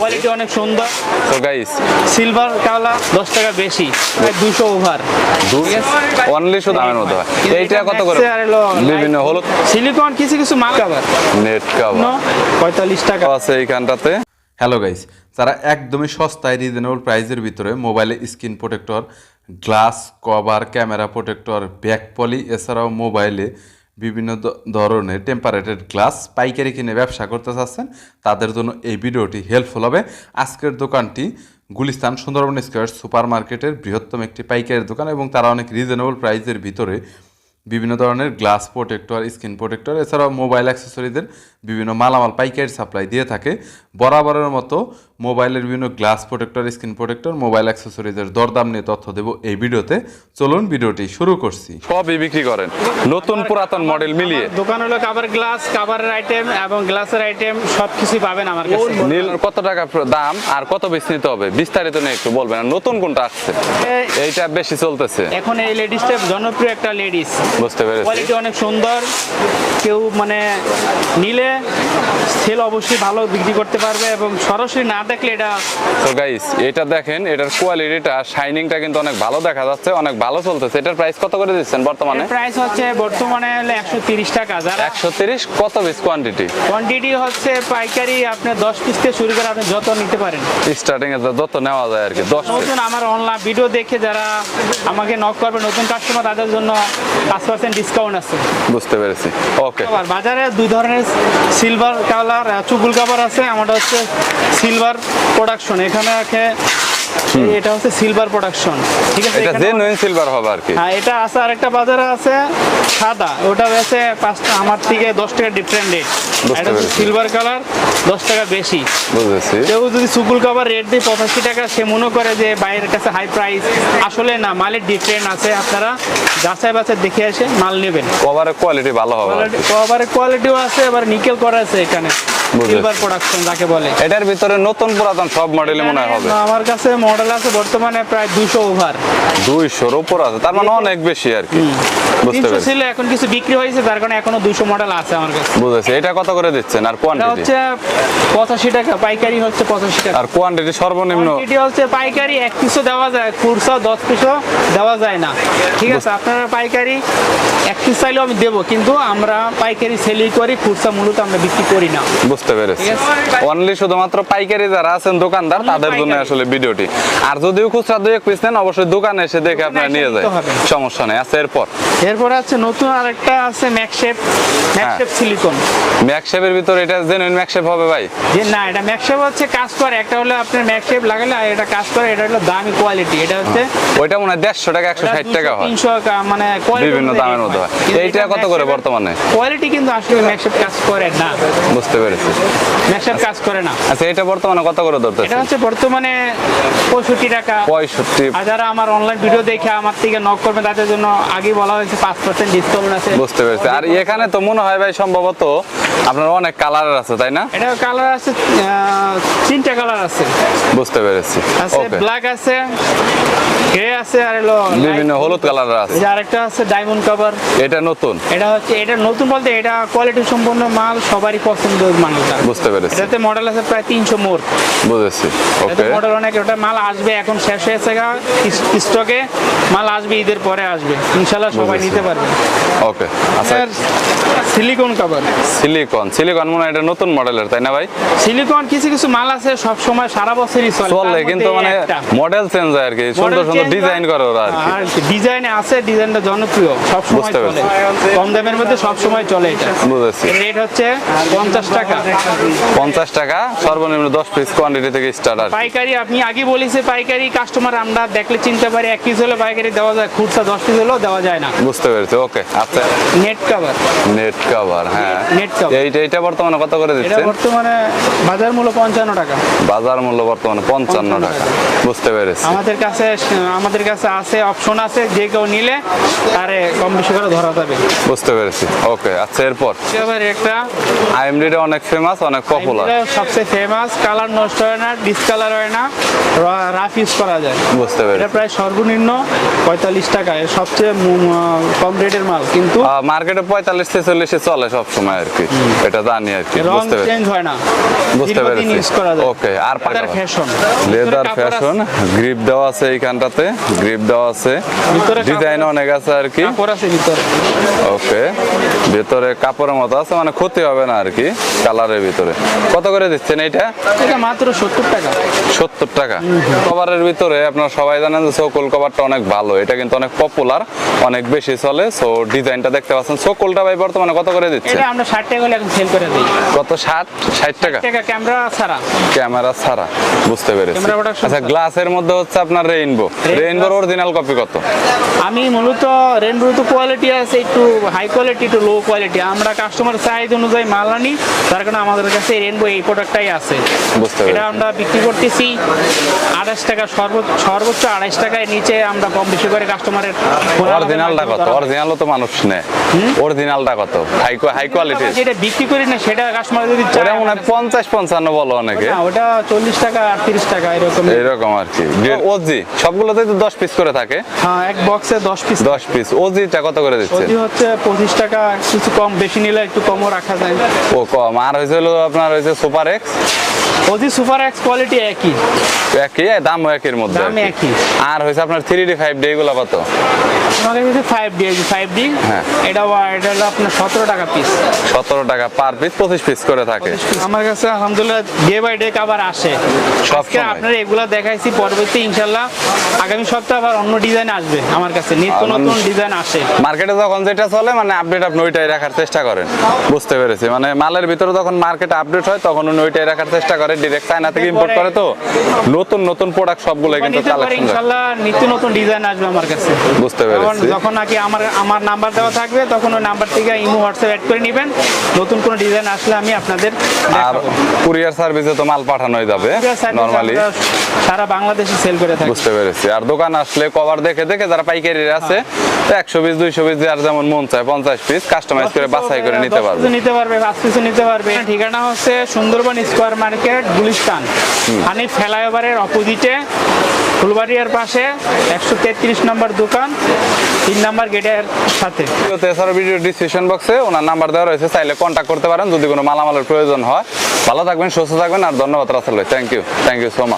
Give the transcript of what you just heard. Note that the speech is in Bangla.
কোয়ালিটি অনেক সুন্দর। তো গাইস সিলভার কালা দশ টাকা বেশি। প্রায় দুশো ওভার অনলি শুধু দামের মধ্যে এইটা কত করে? বিভিন্ন হলুদ? সিলিকন কিছু কিছু মাল কাবার নেট কাভার পঁয়তাল্লিশ টাকা। আছে এইখানটাতে? হ্যালো গাইস যারা একদমই সস্তায় রিজনেবল প্রাইসের ভিতরে মোবাইলে screen protector glass cover camera protector back poly এছাড়াও মোবাইলে বিভিন্ন ধরনের টেম্পারেটেড গ্লাস পাইকারি কিনে ব্যবসা করতে চাচ্ছেন, তাদের জন্য এই ভিডিওটি হেল্পফুল হবে। আজকের দোকানটি গুলিস্তান সুন্দরবন স্কোয়ার সুপার মার্কেটের বৃহত্তম একটি পাইকারি দোকান এবং তারা অনেক রিজনেবল প্রাইসের ভিতরে বিভিন্ন ধরনের গ্লাস প্রোটেক্টর স্ক্রিন প্রোটেক্টর এছাড়াও মোবাইল অ্যাক্সেসরিজের বিভিন্ন মালামাল পাইকারি সাপ্লাই দিয়ে থাকে। বরাবরের মতো মোবাইলের বিভিন্ন glass protector screen protector mobile অ্যাক্সেসরিজের দরদাম নিয়ে তথ্য দেব এই ভিডিওতে। চলুন ভিডিওটি শুরু করছি। সবই বিক্রি করেন। নতুন পুরাতন মডেল মিলিয়ে। দোকান হলো কাবার গ্লাস কাভারের আইটেম এবং গ্লাসের আইটেম সব কিছুই পাবেন আমার কাছে। নীল কত টাকা দাম আর কত বেশি নিতে হবে? বিস্তারিত নিয়ে একটু বলবেন। আর নতুন কোনটা আসছে? এই- এইটা বেশি চলতেছে। এখন এই লেডিসটা জনপ্রিয় একটা লেডিস বুঝতে পেরেছি। কোয়ালিটি অনেক সুন্দর। কেউ মানে নিলে সেল অবশ্যই ভালো বিক্রি করতে পারবে এবং সরাসরি না দেখলে এটা তো গাইস এটা দেখেন এটার কোয়ালিটিটা শাইনিংটা কিন্তু অনেক ভালো দেখা যাচ্ছে অনেক ভালো চলতেছে। এটার প্রাইস কত করে দিচ্ছেন বর্তমানে? প্রাইস হচ্ছে বর্তমানে হলে একশো তিরিশ টাকা। যারা একশো তিরিশ কত পিস কোয়ান্টিটি কোয়ান্টিটি হচ্ছে পাইকারি আপনি দশ পিস থেকে শুরু করে আপনি যত নিতে পারেন। স্টার্টিং এ যত নেওয়া যায় আর কি দশ পিস নতুন আমার অনলাইন ভিডিও দেখে যারা আমাকে নক করবে নতুন কাস্টমার তাদের জন্য পাঁচ পার্সেন্ট ডিসকাউন্ট আছে। বুঝতে পেরেছি। ওকে বাজারে দুই ধরনের সিলভার কালার চুকুল কাভার আছে আমারটা হচ্ছে সিলভার প্রোডাকশন এখানে আছে এটা হচ্ছে সিলভার প্রোডাকশন ঠিক আছে? এটা জেনুইন সিলভার হবে আর কি। হ্যাঁ এটা আছে আরেকটা বাজারে আছে সাদা। ওটা বেছে পাঁচটা আমার থেকে দশ টাকা ডিফারেন্ট রেট এটা হচ্ছে সিলভার কালার দশ টাকা বেশি। বুঝেছি। কেউ যদি সুকুল কাভার রেট দিয়ে পঁচাশি টাকা সে মনে করে যে বাইরের কাছে হাই প্রাইস আসলে না মালের ডিফারেন্ট আছে আপনারা যাচাই বাছাই দেখে এসে মাল নেবেন। কভারের কোয়ালিটি ভালো হবে কভারের কোয়ালিটিও আছে এবার নিকেল করা আছে এখানে। সিলভার প্রোডাকশন যাকে বলে। এটার ভিতরে নতুন পুরাতন সব মডেলে মনে হবে। আমার কাছে মডেল আছে বর্তমানে প্রায় দুশো ওভার দুইশোর উপর আছে তার মানে অনেক বেশি আর কি। বুঝতে পেরেছি। ছিল এখন কিছু বিক্রি হয়েছে তার কারণে এখনও মডেল আছে আমার কাছে। বুঝেছি এটা কত করে দিচ্ছেন আর কোয়ান্টিটি হচ্ছে পঁচাশি টাকা পাইকারি হচ্ছে পঁচাশি টাকা। আর কোয়ান্টিটি সর্বনিম্ন? কোয়ান্টিটি হচ্ছে পাইকারি এক পিসও দেওয়া যায় খুরসা দশ পিসও দেওয়া যায় না। ঠিক আছে আপনারা পাইকারি এক পিস চাইলেও আমি দেবো কিন্তু আমরা পাইকারি সেলই করি খুরসা মূলত আমরা বিক্রি করি না। বুঝতে পেরেছি। অনলি শুধুমাত্র পাইকারি যারা আছেন দোকানদার তাদের জন্য আসলে ভিডিওটি। আর যদিও খুচরা দুই এক পিস নেন অবশ্যই দোকানে এসে দেখে আপনারা নিয়ে যায় সমস্যা নেই। আচ্ছা এরপর? এরপরে আছে নতুন আরেকটা আছে ম্যাকশেপ। ম্যাকশেপ সিলিকন। ম্যাকশেপের ভিতরে এটা জেনুইন ম্যাকশেপ হবে ভাই? যে না এটা ম্যাকশেপ হচ্ছে কাজ করে। একটা হলো আপনার ম্যাকশেপ লাগালে আর এটা কাজ করে। এটা হলো দামি কোয়ালিটি এটা হচ্ছে ওইটা মনে হয় দেড়শো টাকা একশো ষাট টাকা হয়। তিনশো মানে বিভিন্ন দামের মধ্যে হয়। এইটা কত করে বর্তমানে? কোয়ালিটি কিন্তু আসলে ম্যাকশেপ কাজ করে না। বুঝতে পেরেছি। ম্যাকশেপ কাজ করে না। আচ্ছা এটা বর্তমানে কত করে ধরতেছে এটা হচ্ছে বর্তমানে পঁয়ষট্টি টাকা। পঁয়ষট্টি। আর যারা আমার অনলাইন ভিডিও দেখে আমার থেকে নক করবে তাদের জন্য আগে বলা হয়েছে পাঁচ পার্সেন্ট ডিসকাউন্ট আছে। বুঝতে পেরেছি। আর এখানে তো মনে হয় ভাই সম্ভবত আপনার অনেক কালারের আছে তাই না? এটা কালার আছে তিনটা কালার আছে। বুঝতে পেরেছি। আছে ব্ল্যাক আছে গ্রে আছে আর হলো বিভিন্ন হলুদ কালারের আছে। যে আরেকটা আছে ডায়মন্ড কভার এটা নতুন? এটা হচ্ছে এটা নতুন বলতে এটা কোয়ালিটি সম্পন্ন মাল সবারই পছন্দের বুঝতে পেরেছি। এটাতে মডেল আছে প্রায় তিনশো মোট বুঝেছি ওকে মডেল অনেক ওটা মাল আসবে এখন শেষ হয়েছে গা স্টকে মাল আসবে ঈদের পরে আসবে। ইনশাল্লাহ সবাই নিতে পারবে। ওকে আচ্ছা। সিলিকন কভার সিলিকন সিলিকন মনে এটা নতুন মডেলের তাই না ভাই? সিলিকন কিছু কিছু মাল আছে সব সময় সারা বছরই চলে। চলে কিন্তু মানে মডেল চেঞ্জ হয় আর কি সুন্দর সুন্দর ডিজাইন করে ওরা আর কি। ডিজাইনে আছে ডিজাইনটা জনপ্রিয় সব সময় চলে। কম দামের মধ্যে সব সময় চলে এটা। বুঝেছি। রেট হচ্ছে পঞ্চাশ টাকা। পঞ্চাশ টাকা সর্বনিম্ন দশ পিস কোয়ান্টিটি থেকে স্টার্ট আর পাইকারি আপনি আগে বলেছে পাইকারি কাস্টমার আমরা দেখলে চিনতে পারি এক পিস হলে পাইকারি দেওয়া যায় খুচরা দশ পিস হলেও দেওয়া যায় না। বুঝতে পেরেছি ওকে আচ্ছা। নেট কভার নেট কভার হ্যাঁ। Net cover। এইটা এইটা বর্তমানে কত করে এটা বর্তমানে বাজার মূল্য পঞ্চান্ন টাকা। বাজার মূল্য বর্তমানে পঞ্চান্ন টাকা। বুঝতে পেরেছি। আমাদের কাছে আমাদের কাছে আছে অপশন আছে যে কেউ নিলে তারে কম বেশি করে ধরা যাবে। বুঝতে পেরেছি ওকে আচ্ছা এরপর? এবার একটা আইএমডিটা অনেক ফেমাস অনেক পপুলার সবচেয়ে ফেমাস কালার নষ্ট হয় না ডিসকালার হয় না রাফ ইউজ করা যায়। বুঝতে এটা প্রায় সর্বনিম্ন পঁয়তাল্লিশ টাকা সবচেয়ে কম রেটের মাল কিন্তু মার্কেটে পঁয়তাল্লিশ ছেচল্লিশে চলে সব সময় আর কি। এটা জানি আর কি বুঝতে পেরেছি। চেঞ্জ হয় না। বুঝতে পেরেছি। ওকে আর ফ্যাশন লেদার ফ্যাশন গ্রিপ দেওয়া আছে এইখানটাতে গ্রিপ দেওয়া আছে। ডিজাইন অনেক আছে আর কি। কাপড় আছে ভিতরে। ওকে ভিতরে কাপড়ের মতো আছে মানে ক্ষতি হবে না আর কি। কালারের ভিতরে। কত করে দিচ্ছেন এইটা? এটা মাত্র সত্তর টাকা। সত্তর টাকা। কভারের ভিতরে আপনারা সবাই জানেন যে সোকল কভারটা অনেক ভালো। এটা কিন্তু অনেক পপুলার অনেক বেশি চলে। সো ডিজাইনটা দেখতে পাচ্ছেন। সোকলটা ভাই বর্তমানে কত করে দিচ্ছে? এটা আমরা ষাট টাকা করে এখন সেল করে দিই। কত? ষাট? ষাট টাকা? টাকা ক্যামেরা ছাড়া। ক্যামেরা ছাড়া। বুঝতে পেরেছি। আচ্ছা গ্লাসের মধ্যে হচ্ছে আপনার রেইনবো রেইনবোর অরিজিনাল কপি কত? আমি মূলত রেনবো তো কোয়ালিটি আছে একটু high quality to low quality আমরা কাস্টমার চাহিদা অনুযায়ী মাল আনি তার কারণে আমাদের কাছে রেনবো এই প্রোডাক্টটাই আছে। এটা আমরা বিক্রি করতেছি আঠাশ টাকা সর্বোচ্চ সর্বোচ্চ আড়াইশ টাকায় নিচে আমরা কম বেশি করে কাস্টমারের অরিজিনালটা কত? অরিজিনালও তো মানুষ নেয় অরিজিনালটা কত? হাই হাই কোয়ালিটি যেটা বিক্রি করি না সেটা কাস্টমার যদি চায় ওটা মনে হয় পঞ্চাশ পঞ্চান্ন বলো অনেকে। না, ওটা চল্লিশ টাকা আটত্রিশ টাকা এরকম। এরকম আর কি। ওজি সবগুলোতে তো দশ পিস করে থাকে। হ্যাঁ এক বক্সে দশ পিস দশ পিস ওজিটা কত করে দিচ্ছে? ওটি হচ্ছে পঁচিশ টাকা কিছু কম বেশি নিলে একটু কমও রাখা যায়। ও কম। আর হয়েছে হলো আপনার হয়েছে super X OG super X quality একই। একই দাম একের মধ্যে দাম একই। আর হয়েছে আপনার থ্রি ডি ফাইভ ডি এগুলো কত? আমাদের কাছে ফাইভ ডি ফাইভ ডি হ্যাঁ। এটা এটা হলো আপনার সতেরো টাকা পিস সতেরো টাকা পার পিস পঁচিশ পিস করে থাকে। আমার কাছে আলহামদুলিল্লাহ ডে বাই ডে কাবার আসে। আজকে। আপনার এগুলা দেখাইছি পরবর্তী ইনশাল্লাহ আগামী সপ্তাহে আবার অন্য ডিজাইন আসবে আমার কাছে। নিত্য নতুন ডিজাইন আসে। মার্কেটে যখন যেটা চলে মানে আপডেট আপনি ওইটাই রাখার চেষ্টা করেন। বুঝতে পেরেছি। মানে মালের ভিতরে যখন মার্কেট আপডেট হয় তখন উনি ওইটাই রাখার চেষ্টা করে ডিরেক্ট চায়না থেকে ইম্পোর্ট করে তো। নতুন নতুন প্রোডাক্ট সবগুলো কিন্তু কালেকশন ইনশাল্লাহ নিত্য নতুন ডিজাইন আসবে আমার কাছে। বুঝতে পেরেছি। যখন নাকি আমার আমার নাম্বার দেওয়া থাকবে তখন ওই নাম্বার থেকে ইমো হোয়াটসঅ্যাপ অ্যাড করে নেবেন। নতুন কোনো ডিজাইন আসলে আমি আপনাদের আর কুরিয়ার সার্ভিসে তো মাল পাঠানোই যাবে নরমালি সারা বাংলাদেশে সেল করে থাকি। বুঝতে পেরেছি। আর দোকান আসলে কভার দেখে দেখে যারা পাইকারি আছে একশো পিস দুইশো পিস যার যেমন মন চায় পঞ্চাশ পিস কাস্টমাইজ করে বাছাই করে নিতে পারবে। নিতে পারবে পাঁচ পিসও নিতে পারবে। ঠিকানা হচ্ছে সুন্দরবন স্কোয়ার মার্কেট গুলিস্তান। হানি ফ্লাইওভারের অপোজিটে ফুলবাড়িয়ার পাশে একশো তেত্রিশ নম্বর দোকান, তিন নম্বর গেটের সাথে। এছাড়া ভিডিও ডিসক্রিপশন বক্সে ওনার নাম্বার দেওয়া রয়েছে, চাইলে কন্ট্যাক্ট করতে পারেন যদি কোনো মালামালের প্রয়োজন হয়। ভালো থাকবেন, সুস্থ থাকবেন, আর ধন্যবাদ রাসেল ভাই। Thank you thank you so much